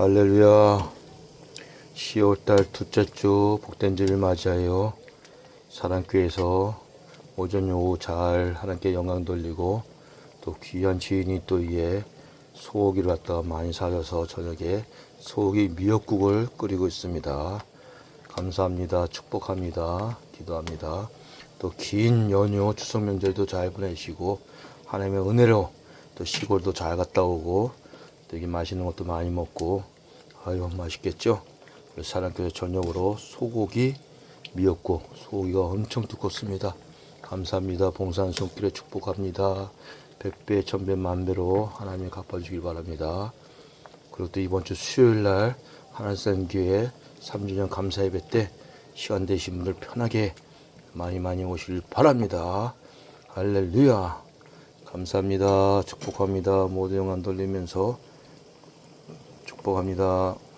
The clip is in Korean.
할렐루야. 10월달 둘째 주 복된 주를 맞이하여 사랑교회에서 오전 오후 잘 하나님께 영광 돌리고 또 귀한 지인이 또 이에 소고기를 갖다가 많이 사줘서 저녁에 소고기 미역국을 끓이고 있습니다. 감사합니다. 축복합니다. 기도합니다. 또 긴 연휴 추석 명절도 잘 보내시고 하나님의 은혜로 또 시골도 잘 갔다 오고 되게 맛있는 것도 많이 먹고 아유 맛있겠죠? 그래서 사랑교회 저녁으로 소고기 미역국 소고기가 엄청 두껍습니다. 감사합니다. 봉산 손길에 축복합니다. 백배 천배 만배로 하나님이 갚아주길 바랍니다. 그리고 또 이번 주 수요일 날 하나님 교회 3주년 감사 예배 때 시간 되신 분들 편하게 많이 많이 오실 바랍니다. 할렐루야. 감사합니다. 축복합니다. 모두 영광 돌리면서 축복합니다.